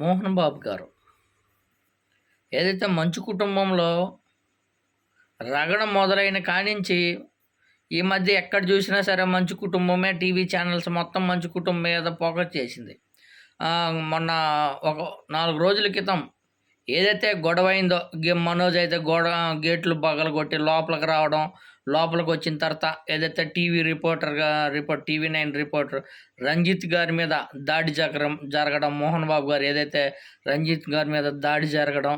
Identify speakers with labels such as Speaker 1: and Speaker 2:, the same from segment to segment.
Speaker 1: మోహన్ బాబు గారు. ఏదైతే మంచు కుటుంబంలో రగడం మొదలైన కానించి ఈ మధ్య ఎక్కడ చూసినా సరే మంచు కుటుంబమే టీవీ ఛానల్స్ మొత్తం మంచు కుటుంబం మీద ఫోకస్ చేసింది. మొన్న ఒక నాలుగు రోజుల క్రితం ఏదైతే గొడవ అయిందో మనోజ్ అయితే గోడ గేట్లు కొట్టి లోపలికి రావడం లోపలికి వచ్చిన తర్వాత ఏదైతే TV రిపోర్టర్గా report TV nine reporter Ranjith గారి మీద దాడి జరగడం జరగడం మోహన్ బాబు గారు ఏదైతే రంజిత్ గారి మీద దాడి జరగడం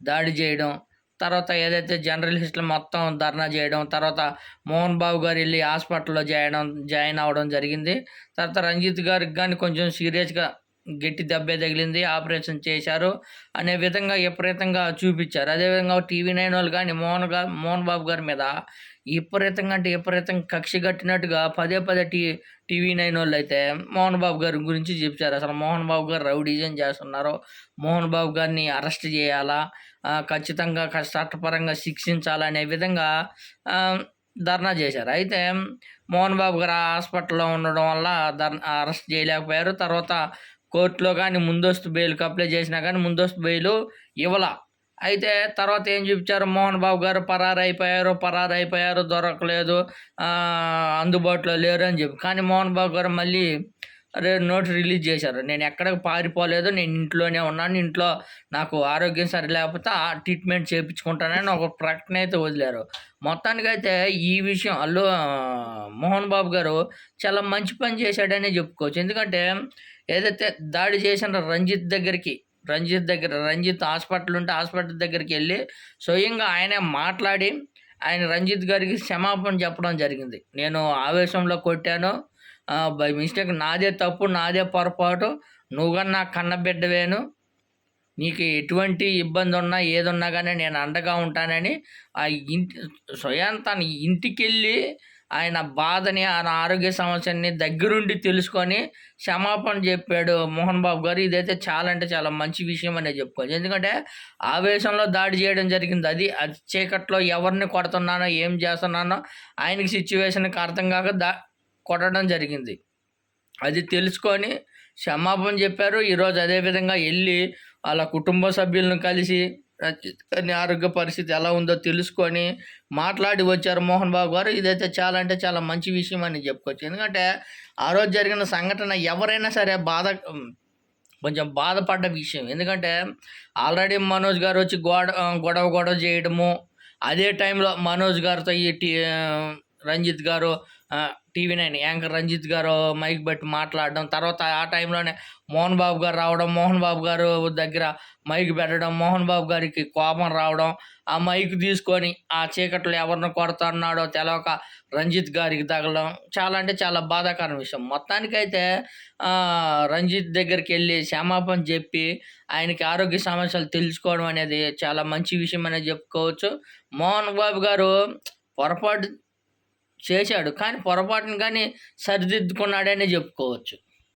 Speaker 1: దాడి చేయడం తర్వాత ఏదైతే జర్నలిస్టులు మొత్తం ధర్నా చేయడం తర్వాత మోహన్ బాబు గారు వెళ్ళి హాస్పిటల్లో చేయడం జాయిన్ అవ్వడం జరిగింది. తర్వాత రంజిత్ గారికి కానీ కొంచెం సీరియస్గా గట్టి దెబ్బే తగిలింది ఆపరేషన్ చేశారు అనే విధంగా విపరీతంగా చూపించారు. అదేవిధంగా టీవీ నైన్ వాళ్ళు కానీ మోహన్ గారు మోహన్ బాబు గారి మీద విపరీతంగా అంటే విపరీతంగా కక్ష కట్టినట్టుగా పదే పదే టీ టీవీ నైన్ వాళ్ళు అయితే మోహన్ బాబు గారి గురించి చెప్పారు. అసలు మోహన్ బాబు గారు రౌడీజం చేస్తున్నారు. మోహన్ బాబు గారిని అరెస్ట్ చేయాలా? ఖచ్చితంగా చట్టపరంగా శిక్షించాలనే విధంగా ధర్నా చేశారు. అయితే మోహన్ బాబు గారు హాస్పిటల్లో ఉండడం వల్ల ధర్నా అరెస్ట్ చేయలేకపోయారు. తర్వాత కోర్టులో కానీ ముందస్తు బెయిల్కి అప్లై చేసినా కానీ ముందస్తు బెయిల్ ఇవ్వాల. అయితే తర్వాత ఏం చూపించారు? మోహన్ బాబు గారు పరారి అయిపోయారు దొరకలేదు అందుబాటులో లేరు అని చెప్పి. కానీ మోహన్ బాబు గారు మళ్ళీ నోట్ రిలీజ్ చేశారు. నేను ఎక్కడికి పారిపోలేదు నేను ఇంట్లోనే ఉన్నాను ఇంట్లో నాకు ఆరోగ్యం సరి లేకపోతే ఆ ట్రీట్మెంట్ చేయించుకుంటానని ఒక ప్రకటన అయితే వదిలారు. మొత్తానికైతే ఈ విషయం అల్లు మోహన్ బాబు గారు చాలా మంచి పని చేశాడనే చెప్పుకోవచ్చు. ఎందుకంటే ఏదైతే దాడి చేసిన రంజిత్ దగ్గరికి రంజిత్ దగ్గర రంజిత్ హాస్పిటల్ ఉంటే హాస్పిటల్ దగ్గరికి వెళ్ళి స్వయంగా ఆయనే మాట్లాడి ఆయన రంజిత్ గారికి క్షమాపణ చెప్పడం జరిగింది. నేను ఆవేశంలో కొట్టాను. By mistake. నాదే తప్పు నాదే పొరపాటు. నువ్వు నా కన్న బిడ్డవేను. నీకు ఎటువంటి ఇబ్బంది ఉన్నా ఏదున్నా కానీ నేను అండగా ఉంటానని ఆ ఇంటి స్వయం తన ఇంటికెళ్ళి ఆయన బాధని ఆయన ఆరోగ్య సమస్యని దగ్గరుండి తెలుసుకొని క్షమాపణ చెప్పాడు మోహన్ బాబు గారు. ఇదైతే చాలా అంటే చాలా మంచి విషయం అనే చెప్పుకోవచ్చు. ఎందుకంటే ఆవేశంలో దాడి చేయడం జరిగింది. అది అది చీకట్లో ఎవరిని కొడుతున్నానో ఏం చేస్తున్నానో ఆయనకి సిచ్యువేషన్కి అర్థం కాక దా కొట్టడం జరిగింది. అది తెలుసుకొని క్షమాపణ చెప్పారు. ఈరోజు అదేవిధంగా వెళ్ళి వాళ్ళ కుటుంబ సభ్యులను కలిసి రచిత్ ఆరోగ్య పరిస్థితి ఎలా ఉందో తెలుసుకొని మాట్లాడి వచ్చారు మోహన్ బాబు గారు. ఇదైతే చాలా అంటే చాలా మంచి విషయం అని చెప్పుకోవచ్చు. ఎందుకంటే ఆ రోజు జరిగిన సంఘటన ఎవరైనా సరే బాధ కొంచెం బాధపడ్డ విషయం. ఎందుకంటే ఆల్రెడీ మనోజ్ గారు వచ్చి గొడ గొడవ గొడవ చేయడము అదే టైంలో మనోజ్ గారితో ఈ టీ రంజిత్ గారు టీవీ నైన్ యాంకర్ రంజిత్ గారు మైక్ పెట్టి మాట్లాడడం తర్వాత ఆ టైంలోనే మోహన్ బాబు గారు రావడం మోహన్ బాబు గారు దగ్గర మైక్ పెట్టడం మోహన్ బాబు గారికి కోపం రావడం ఆ మైక్ తీసుకొని ఆ చీకట్లో ఎవరిని కొడుతున్నాడో తెలవక రంజిత్ గారికి తగలడం చాలా అంటే చాలా బాధాకరం విషయం. మొత్తానికైతే రంజిత్ దగ్గరికి వెళ్ళి క్షమాపణ చెప్పి ఆయనకి ఆరోగ్య సమస్యలు తెలుసుకోవడం అనేది చాలా మంచి విషయం అనేది చెప్పుకోవచ్చు. మోహన్ బాబు గారు పొరపాటు చేశాడు. కానీ పొరపాటును కానీ సరిదిద్దుకున్నాడనే చెప్పుకోవచ్చు.